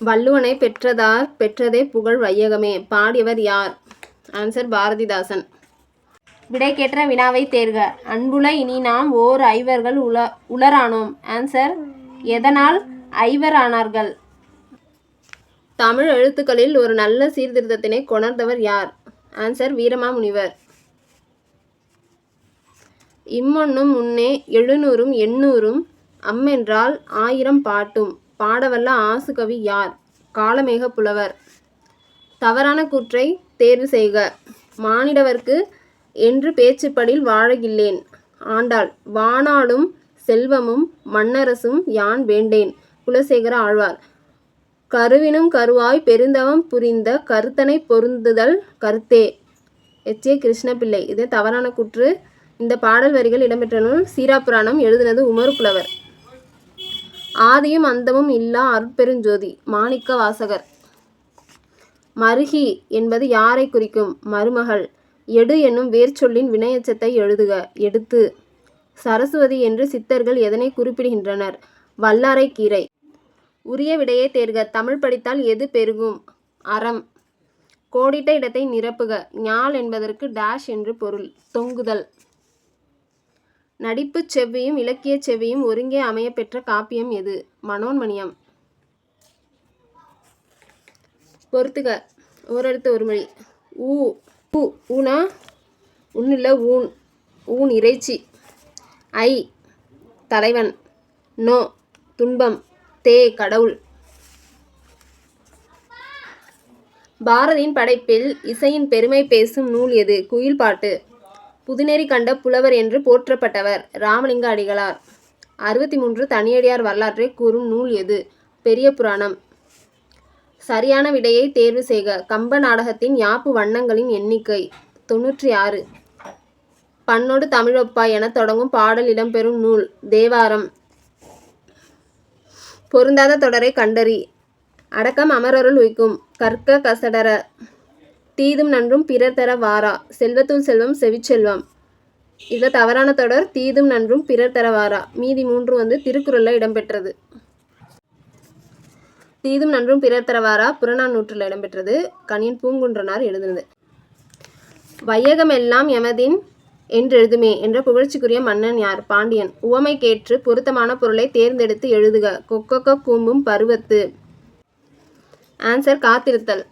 வள்ளுவனை பெற்றதார் பெற்றதே புகழ் வையகமே. பாடியவர் யார்? ஆன்சர் பாரதிதாசன். விடைக்கேற்ற வினாவை தேர்க. அன்புல இனி நாம் ஓர் ஐவர்கள் உல உளரானோம். ஆன்சர் எதனால் ஐவரானார்கள்? தமிழ் எழுத்துக்களில் ஒரு நல்ல சீர்திருத்தத்தினை கொணர்ந்தவர் யார்? ஆன்சர் வீரமாமுனிவர். இம்மொன்னும் முன்னே எழுநூறும் எண்ணூறும் அம்மென்றால் ஆயிரம் பாட்டும். பாடவல்ல ஆசுகவி யார்? காலமேக புலவர். தவறான கூற்றை தேர்வு செய்க. மானிடவர்க்கு என்று பேச்சுப்படில் வாழகில்லேன். ஆண்டாள் வானாடும் செல்வமும் மன்னரசும் யான் வேண்டேன்? குலசேகர ஆழ்வார். கருவினும் கருவாய் பெருந்தவம் புரிந்த கருத்தனை பொருந்துதல் கருத்தே. எச். ஏ. கிருஷ்ணபிள்ளை. இது தவறான குற்று இந்த பாடல் வரிகள் இடம்பெற்ற நூல் சீராப்புராணம் எழுதினது உமர் புலவர். ஆதியும் அந்தமும் இல்லா அருட்பெருஞ்சோதி மாணிக்க வாசகர். மருகி என்பது யாரை குறிக்கும்? மருமகள். எடு என்னும் வேர்ச்சொல்லின் வினையச்சத்தை எழுதுக. எடுத்து. சரஸ்வதி என்று சித்தர்கள் எதனை குறிப்பிடுகின்றனர்? வல்லாரைக்கீரை உரிய விடையை தேர்க. தமிழ் படித்தால் எது பெருகும்? அறம். கோடிட்ட இடத்தை நிரப்புக. ஞால் என்பதற்கு டேஷ் என்று பொருள். தொங்குதல். நடிப்புச் செவ்வியும் இலக்கியச் செவ்வியும் ஒருங்கே அமையப்பெற்ற காப்பியம் எது? மனோன்மணியம். பொறுத்துக. ஓரெழுத்து ஒரு மொழி. ஊ ஊ ஊனா? உன்னில் ஊன் ஊன் இறைச்சி. ஐ தலைவன். நோ துன்பம். தே கடவுள். பாரதியின் படைப்பில் இசையின் பெருமை பேசும் நூல் எது? குயில் பாட்டு புதுநெறி கண்ட புலவர் என்று போற்றப்பட்டவர் ராமலிங்க அடிகளார் அறுபத்தி மூன்று தனியடியார் வரலாற்றை கூறும் நூல் எது? பெரிய புராணம். சரியான விடையை தேர்வு செய்க. கம்ப நாடகத்தின் யாப்பு வண்ணங்களின் எண்ணிக்கை தொன்னூற்றி ஆறு பண்ணோடு தமிழொப்பா என தொடங்கும் பாடல் இடம்பெறும் நூல் தேவாரம். பொருந்தாத தொடரை கண்டறி. அடக்கம் அமரருள் உய்க்கும். கற்க கசடர தீதும் நன்றும் பிறர் தர வாரா. செல்வத்துள் செல்வம் செவிச்செல்வம் இதில் தவறான தொடர் தீதும் நன்றும் பிறர் தர வாரா. மீதி மூன்று வந்து திருக்குறளில் இடம்பெற்றது. தீதும் நன்றும் பிறர் தரவாரா புறநானூற்றில் இடம்பெற்றது. கணியன் பூங்குன்றனார் எழுதினது. வையகமெல்லாம் எமதின் என்றெழுதுமே என்ற புகழ்ச்சிக்குரிய மன்னன் யார்? பாண்டியன். உவமைக்கேற்று பொருத்தமான பொருளை தேர்ந்தெடுத்து எழுதுக. கொக்கொக்க கூம்பும் பருவத்து. ஆன்சர் காத்திருத்தல்.